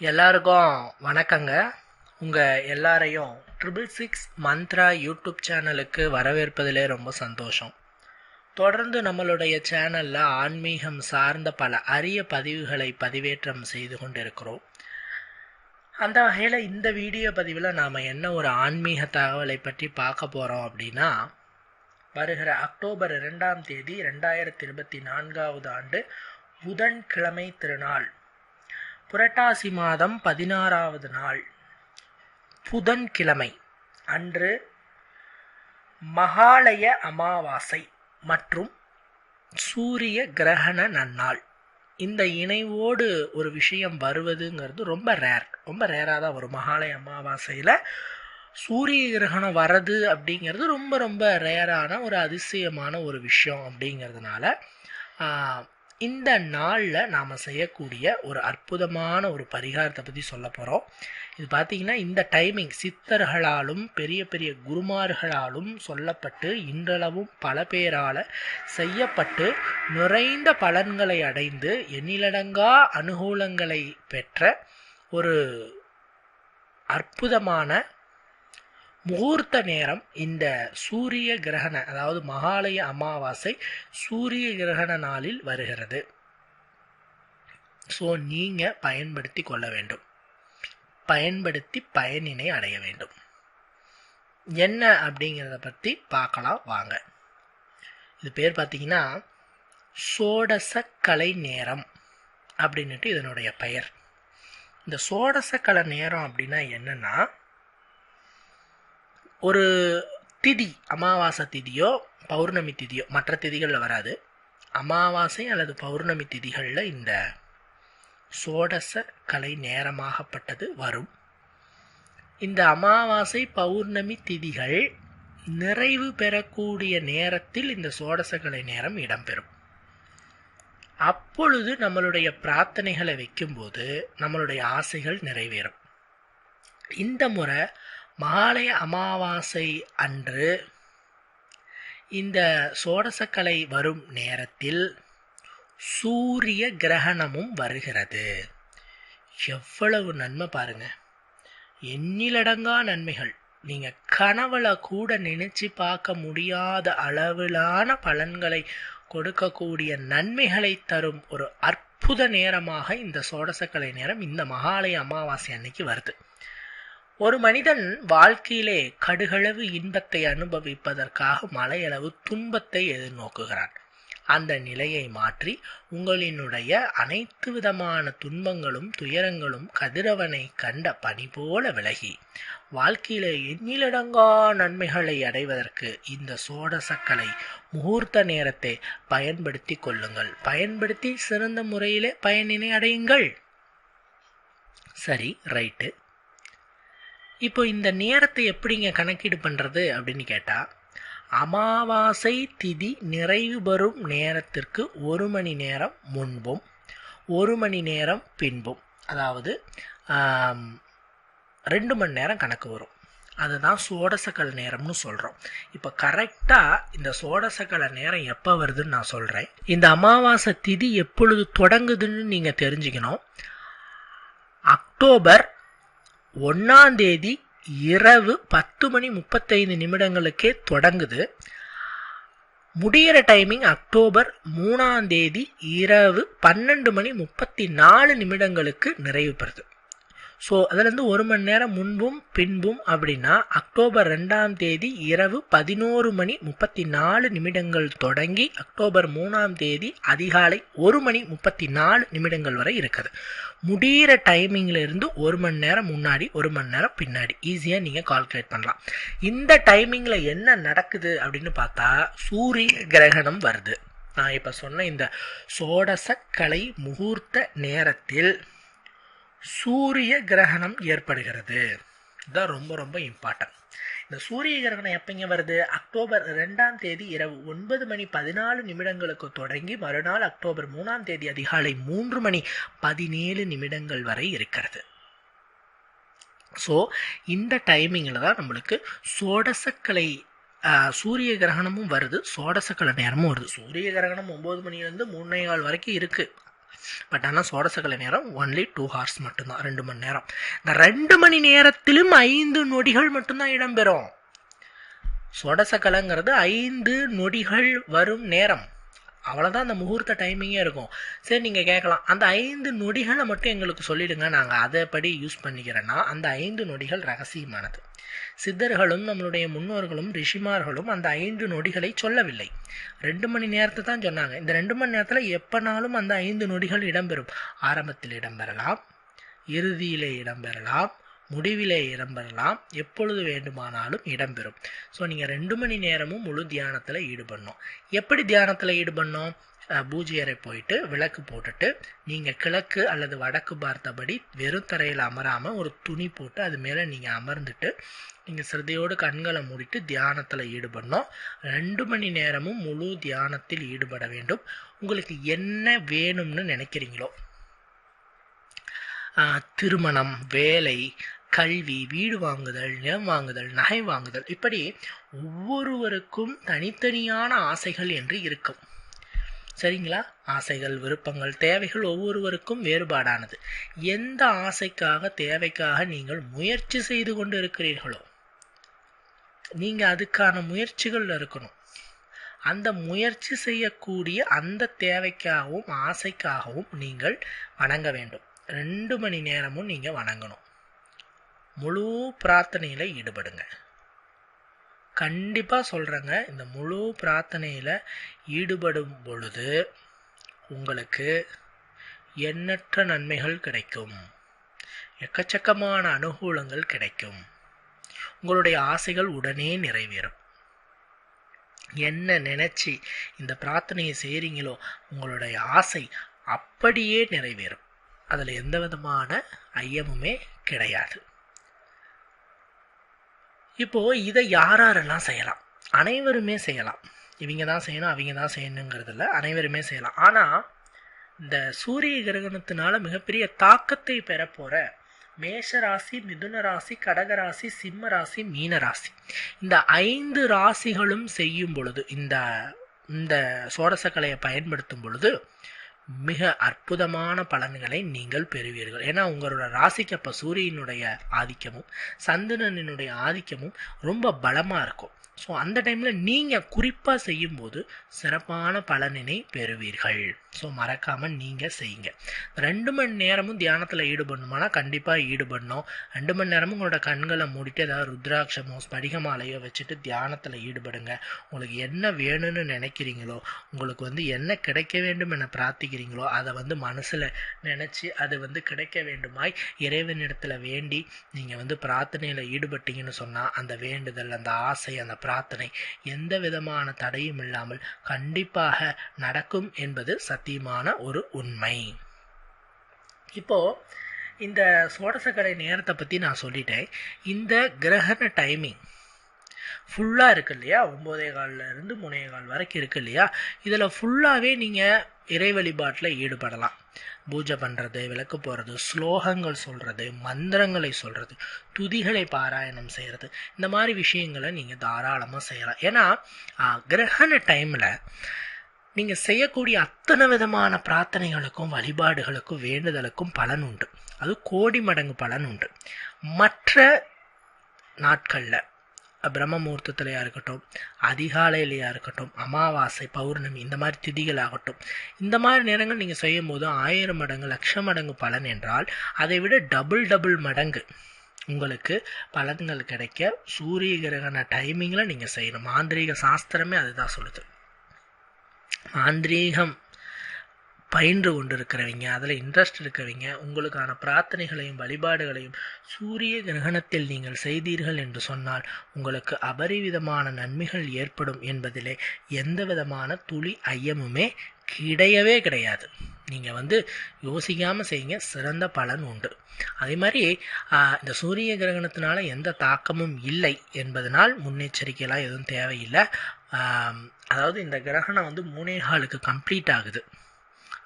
எல்லாருக்கும் வணக்கங்க. உங்கள் எல்லாரையும் ட்ரிபிள் சிக்ஸ் மந்த்ரா யூடியூப் சேனலுக்கு வரவேற்பதிலே ரொம்ப சந்தோஷம். தொடர்ந்து நம்மளுடைய சேனலில் ஆன்மீகம் சார்ந்த பல அரிய பதிவுகளை பதிவேற்றம் செய்து கொண்டிருக்கிறோம். அந்த வகையில் இந்த வீடியோ பதிவில் நாம் என்ன ஒரு ஆன்மீக தகவலை பற்றி பார்க்க போகிறோம் அப்படின்னா வருகிற அக்டோபர் இரண்டாம் தேதி ரெண்டாயிரத்தி இருபத்தி நான்காவது ஆண்டு புதன்கிழமை திருநாள் புரட்டாசி மாதம் பதினாறாவது நாள் புதன்கிழமை அன்று மகாலய அமாவாசை மற்றும் சூரிய கிரகண நன்னாள். இந்த இணைவோடு ஒரு விஷயம் வருவதுங்கிறது ரொம்ப ரேர் ரொம்ப ரேராக தான் வரும். மகாலய அமாவாசையில் சூரிய கிரகணம் வர்றது அப்படிங்கிறது ரொம்ப ரொம்ப ரேரான ஒரு அதிசயமான ஒரு விஷயம் அப்படிங்கிறதுனால இந்த நாளில் நாம் செய்யக்கூடிய ஒரு அற்புதமான ஒரு பரிகாரத்தை பற்றி சொல்ல போகிறோம் இது பார்த்தீங்கன்னா இந்த டைமிங் சித்தர்களாலும் பெரிய பெரிய குருமார்களாலும் சொல்லப்பட்டு இன்றளவும் பல பேரால் செய்யப்பட்டு நிறைந்த பலன்களை அடைந்து எண்ணிலடங்கா அனுகூலங்களை பெற்ற ஒரு அற்புதமான முகூர்த்த நேரம் இந்த சூரிய கிரகண அதாவது மகாலய அமாவாசை சூரிய கிரகண நாளில் வருகிறது. ஸோ நீங்கள் பயன்படுத்தி கொள்ள வேண்டும். பயன்படுத்தி பயனினை அடைய வேண்டும். என்ன அப்படிங்கிறத பற்றி பார்க்கலாம் வாங்க. இது பேர் பார்த்தீங்கன்னா சோடச கலை நேரம் அப்படின்னுட்டு இதனுடைய பெயர். இந்த சோடச கலை நேரம் அப்படின்னா என்னன்னா ஒரு திதி அமாவாசை திதியோ பௌர்ணமி திதியோ மற்ற திதிகளில் வராது. அமாவாசை அல்லது பௌர்ணமி திதிகளில் இந்த சோடச கலை நேரமாகப்பட்டது வரும். இந்த அமாவாசை பௌர்ணமி திதிகள் நிறைவு பெறக்கூடிய நேரத்தில் இந்த சோடச கலை நேரம் இடம்பெறும். அப்பொழுது நம்மளுடைய பிரார்த்தனைகளை வைக்கும்போது நம்மளுடைய ஆசைகள் நிறைவேறும். இந்த முறை மாலை அமாவாசை அன்று இந்த சோடசக்கலை வரும் நேரத்தில் சூரிய கிரகணமும் வருகிறது. எவ்வளவு நன்மை பாருங்க. எண்ணிலடங்கா நன்மைகள். நீங்கள் கனவுல கூட நினைச்சு பார்க்க முடியாத அளவிலான பலன்களை கொடுக்கக்கூடிய நன்மைகளை தரும் ஒரு அற்புத நேரமாக இந்த சோடசக்கலை நேரம் இந்த மகாலய அமாவாசை அன்னைக்கு வருது. ஒரு மனிதன் வாழ்க்கையிலே கடுகளவு இன்பத்தை அனுபவிப்பதற்காக மலையளவு துன்பத்தை எதிர்நோக்குகிறான். அந்த நிலையை மாற்றி உங்களினுடைய அனைத்து விதமான துன்பங்களும் துயரங்களும் கதிரவனை கண்ட பனி போல விலகி வாழ்க்கையிலே எண்ணிலடங்கா நன்மைகளை அடைவதற்கு இந்த சோடசக்கலை முகூர்த்த நேரத்தை பயன்படுத்தி கொள்ளுங்கள். பயன்படுத்தி சிறந்த முறையிலே பயனினை அடையுங்கள். சரி ரைட்டு. இப்போ இந்த நேரத்தை எப்படிங்க கணக்கீடு பண்ணுறது அப்படின்னு கேட்டால் அமாவாசை திதி நிறைவு பெறும் நேரத்திற்கு ஒரு மணி நேரம் முன்பும் ஒரு மணி நேரம் பின்பும். அதாவது ரெண்டு மணி நேரம் கணக்கு வரும். அதுதான் சோடசக்கல் நேரம்னு சொல்கிறோம் இப்போ கரெக்டாக இந்த சோடசக்கல நேரம் எப்போ வருதுன்னு நான் சொல்கிறேன் இந்த அமாவாசை திதி எப்பொழுது தொடங்குதுன்னு நீங்கள் தெரிஞ்சுக்கணும். அக்டோபர் ஒன்றாம் தேதி இரவு பத்து மணி முப்பத்தைந்து நிமிடங்களுக்கே தொடங்குது. முடிகிற டைமிங் அக்டோபர் மூணாம் தேதி இரவு பன்னெண்டு மணி முப்பத்தி நாலு நிமிடங்களுக்கு நிறைவு பெறுது. ஸோ அதுலேருந்து ஒரு மணி நேரம் முன்பும் பின்பும் அப்படின்னா அக்டோபர் ரெண்டாம் தேதி இரவு பதினோரு மணி முப்பத்தி நாலு நிமிடங்கள் தொடங்கி அக்டோபர் மூணாம் தேதி அதிகாலை ஒரு மணி முப்பத்தி நாலு நிமிடங்கள் வரை இருக்குது. முடிகிற டைமிங்ல இருந்து ஒரு மணி நேரம் முன்னாடி ஒரு மணி நேரம் பின்னாடி. ஈஸியாக நீங்கள் கால்குலேட் பண்ணலாம். இந்த டைமிங்கில் என்ன நடக்குது அப்படின்னு பார்த்தா சூரிய கிரகணம் வருது. நான் இப்போ சொன்ன இந்த சோடசக்கலை கலை முகூர்த்த நேரத்தில் சூரிய கிரகணம் ஏற்படுகிறது. இதுதான் ரொம்ப ரொம்ப இம்பார்ட்டன்ட் இந்த சூரிய கிரகணம் எப்பங்க வருது? அக்டோபர் ரெண்டாம் தேதி இரவு ஒன்பது மணி பதினாலு நிமிடங்களுக்கு தொடங்கி மறுநாள் அக்டோபர் மூணாம் தேதி அதிகாலை மூன்று மணி பதினேழு நிமிடங்கள் வரை இருக்கிறது. ஸோ இந்த டைமிங்கில் தான் நம்மளுக்கு சோடசக்கலை சூரிய கிரகணமும் வருது. சோடசக்கலை நேரமும் வருது. சூரிய கிரகணம் ஒம்பது மணிலேருந்து மூணே கால் வரைக்கும் இருக்குது பட் ஆனால் சோடசகல நேரம் ஒன்லி டூ ஹார்ஸ் மட்டும்தான் ரெண்டு மணி நேரம். இந்த ரெண்டு மணி நேரத்திலும் ஐந்து நொடிகள் மட்டும்தான் இடம்பெறும். சொடசகலங்கிறது ஐந்து நொடிகள் வரும் நேரம். அவ்வளோதான் அந்த முகூர்த்த டைமிங்கே இருக்கும். சரி நீங்கள் கேட்கலாம். அந்த ஐந்து நொடிகளை மட்டும் எங்களுக்கு சொல்லிடுங்க. நாங்கள் அதைப்படி யூஸ் பண்ணிக்கிறேன்னா அந்த ஐந்து நொடிகள் ரகசியமானது. சித்தர்களும் நம்மளுடைய முன்னோர்களும் ரிஷிமார்களும் அந்த ஐந்து நொடிகளை சொல்லவில்லை. ரெண்டு மணி நேரத்தை தான் சொன்னாங்க. இந்த ரெண்டு மணி நேரத்தில் எப்போனாலும் அந்த ஐந்து நொடிகள் இடம்பெறும். ஆரம்பத்தில் இடம்பெறலாம் இறுதியிலே இடம்பெறலாம் முடிவிலே இடம்பெறலாம் எப்பொழுது வேண்டுமானாலும் இடம்பெறும். ஸோ நீங்கள் ரெண்டு மணி நேரமும் முழு தியானத்தில் ஈடுபடணும். எப்படி தியானத்தில் ஈடுபடணும்? பூஜை அறை போயிட்டு விளக்கு போட்டுட்டு நீங்கள் கிழக்கு அல்லது வடக்கு பார்த்தபடி வெறும் தரையில் அமராமல் ஒரு துணி போட்டு அது மேலே நீங்கள் அமர்ந்துட்டு நீங்கள் சிரதையோடு கண்களை மூடிட்டு தியானத்தில் ஈடுபடணும். ரெண்டு மணி நேரமும் முழு தியானத்தில் ஈடுபட வேண்டும். உங்களுக்கு என்ன வேணும்னு நினைக்கிறீங்களோ? திருமணம் வேலை கல்வி வீடு வாங்குதல் நிலம் வாங்குதல் நகை வாங்குதல் இப்படி ஒவ்வொருவருக்கும் தனித்தனியான ஆசைகள் என்று இருக்கும். சரிங்களா? ஆசைகள் விருப்பங்கள் தேவைகள் ஒவ்வொருவருக்கும் வேறுபாடானது. எந்த ஆசைக்காக தேவைக்காக நீங்கள் முயற்சி செய்து கொண்டு இருக்கிறீர்களோ நீங்கள் அதுக்கான முயற்சிகள் இருக்கணும். அந்த முயற்சி செய்யக்கூடிய அந்த தேவைக்காகவும் ஆசைக்காகவும் நீங்கள் வணங்க வேண்டும். ரெண்டு மணி நேரமும் நீங்கள் வணங்கணும். முழு பிரார்த்தனையில் ஈடுபடுங்க. கண்டிப்பாக சொல்கிறேங்க இந்த முழு பிரார்த்தனையில் ஈடுபடும் பொழுது உங்களுக்கு எண்ணற்ற நன்மைகள் கிடைக்கும். எக்கச்சக்கமான அனுகூலங்கள் கிடைக்கும். உங்களுடைய ஆசைகள் உடனே நிறைவேறும். என்ன நினச்சி இந்த பிரார்த்தனையை செய்கிறீங்களோ உங்களுடைய ஆசை அப்படியே நிறைவேறும். அதில் எந்த விதமான ஐயமுமே கிடையாது. இப்போ இதை யாரெல்லாம் செய்யலாம்? அனைவருமே செய்யலாம். இவங்க தான் செய்யணும் அவங்க தான் செய்யணுங்கிறதுல அனைவருமே செய்யலாம். ஆனால் இந்த சூரிய கிரகணத்தினால மிகப்பெரிய தாக்கத்தை பெறப்போகிற மேஷராசி மேஷ ராசி மிதுன ராசி கடகராசி சிம்ம ராசி மீன ராசி இந்த ஐந்து ராசிகளும் செய்யும் பொழுது இந்த இந்த சோரசக்கலையை பயன்படுத்தும் பொழுது மிக அற்புதமான பலன்களை நீங்கள் பெறுவீர்கள். ஏன்னா உங்களோட ராசிக்கு அப்போ சூரியனுடைய ஆதிக்கமும் சந்திரனினுடைய ஆதிக்கமும் ரொம்ப பலமாக இருக்கும். ஸோ அந்த டைமில் நீங்கள் குறிப்பாக செய்யும்போது சிறப்பான பலனினை பெறுவீர்கள். ஸோ மறக்காமல் நீங்கள் செய்யுங்க. ரெண்டு மணி நேரமும் தியானத்தில் ஈடுபடணுமானா கண்டிப்பாக ஈடுபடணும். ரெண்டு மணி நேரமும் உங்களோட கண்களை மூடிட்டு ஏதாவது ருத்ராட்சமோ ஸ்படிகமாலையோ வச்சுட்டு தியானத்தில் ஈடுபடுங்க. உங்களுக்கு என்ன வேணும்னு நினைக்கிறீங்களோ உங்களுக்கு வந்து என்ன கிடைக்க வேண்டும் என பிரார்த்திக்கிறீங்களோ அதை வந்து மனசில் நினச்சி அது வந்து கிடைக்க வேண்டுமாய் இறைவனிடத்தில் வேண்டி நீங்கள் வந்து பிரார்த்தனையில் ஈடுபட்டீங்கன்னு சொன்னால் அந்த வேண்டுதல் அந்த ஆசை அந்த பிரார்த்தனை. எந்த விதமான தடையும் இல்லாமல் கண்டிப்பாக நடக்கும் என்பது சத்தியமான ஒரு உண்மை. இப்போ இந்த சோடசக்கடை நேரத்தை பற்றி நான் சொல்லிட்டேன். இந்த கிரகண டைமிங் ஃபுல்லாக இருக்கு இல்லையா? ஒம்போதே காலில் இருந்து முனைய கால் வரைக்கும் இருக்கு இல்லையா? இதில் ஃபுல்லாகவே நீங்கள் இறை வழிபாட்டில் ஈடுபடலாம். பூஜை பண்ணுறது விளக்கு போகிறது ஸ்லோகங்கள் சொல்கிறது மந்திரங்களை சொல்கிறது துதிகளை பாராயணம் செய்கிறது இந்த மாதிரி விஷயங்களை நீங்கள் தாராளமாக செய்யலாம். ஏன்னா கிரகண டைமில் நீங்கள் செய்யக்கூடிய அத்தனை விதமான பிரார்த்தனைகளுக்கும் வழிபாடுகளுக்கும் வேண்டுதலுக்கும் பலன் உண்டு. அது கோடி மடங்கு பலன் உண்டு. மற்ற நாட்களில் பிரம்ம முகூர்த்தத்திலையாக இருக்கட்டும் அதிகாலையிலையாக இருக்கட்டும் அமாவாசை பௌர்ணமி இந்த மாதிரி திதிகள் ஆகட்டும் இந்த மாதிரி நேரங்கள் நீங்கள் செய்யும் போது ஆயிரம் மடங்கு லட்ச மடங்கு பலன் என்றால் அதை விட டபுள் டபுள் மடங்கு உங்களுக்கு பலன்கள் கிடைக்க சூரிய கிரகண டைமிங்கில் நீங்கள் செய்யணும். மாந்திரீக சாஸ்திரமே அதுதான் சொல்லுது. மாந்திரீகம் பயின்று கொண்டிருக்கிறவங்க அதில் இன்ட்ரெஸ்ட் இருக்கிறவங்க உங்களுக்கான பிரார்த்தனைகளையும் வழிபாடுகளையும் சூரிய கிரகணத்தில் நீங்கள் செய்தீர்கள் என்று சொன்னால் உங்களுக்கு அபரிவிதமான நன்மைகள் ஏற்படும் என்பதிலே எந்த விதமான துளி ஐயமுமே கிடையவே கிடையாது. நீங்கள் வந்து யோசிக்காமல் செய்யுங்க சிறந்த பலன் உண்டு. அதே மாதிரி இந்த சூரிய கிரகணத்தினால எந்த தாக்கமும் இல்லை என்பதனால் முன்னெச்சரிக்கையெல்லாம் எதுவும் தேவையில்லை. அதாவது இந்த கிரகணம் வந்து மூணே காலுக்கு கம்ப்ளீட் ஆகுது.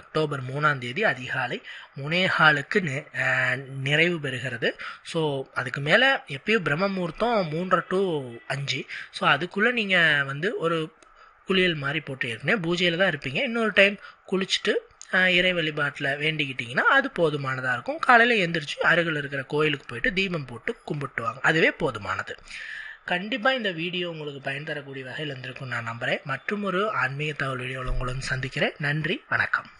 அக்டோபர் மூணாம் தேதி அதிகாலை முனேஹாலுக்கு நிறைவு பெறுகிறது. ஸோ அதுக்கு மேலே எப்பயும் பிரம்மமுகூர்த்தம் மூன்றரை டு அஞ்சு. ஸோ அதுக்குள்ளே நீங்கள் வந்து ஒரு குளியல் மாதிரி போட்டு ஏற்கனவே பூஜையில் தான் இருப்பீங்க. இன்னொரு டைம் குளிச்சுட்டு இறை வழிபாட்டில் வேண்டிக்கிட்டிங்கன்னா அது போதுமானதாக இருக்கும். காலையில் எந்திரிச்சு அருகில் இருக்கிற கோயிலுக்கு போயிட்டு தீபம் போட்டு கும்பிட்டுவாங்க. அதுவே போதுமானது. கண்டிப்பாக இந்த வீடியோ உங்களுக்கு பயன் தரக்கூடிய வகையில் இருந்திருக்கும் நான் நம்புகிறேன் மற்றும் ஒரு ஆன்மீக தகவல் வீடியோவில் உங்களும் சந்திக்கிறேன். நன்றி வணக்கம்.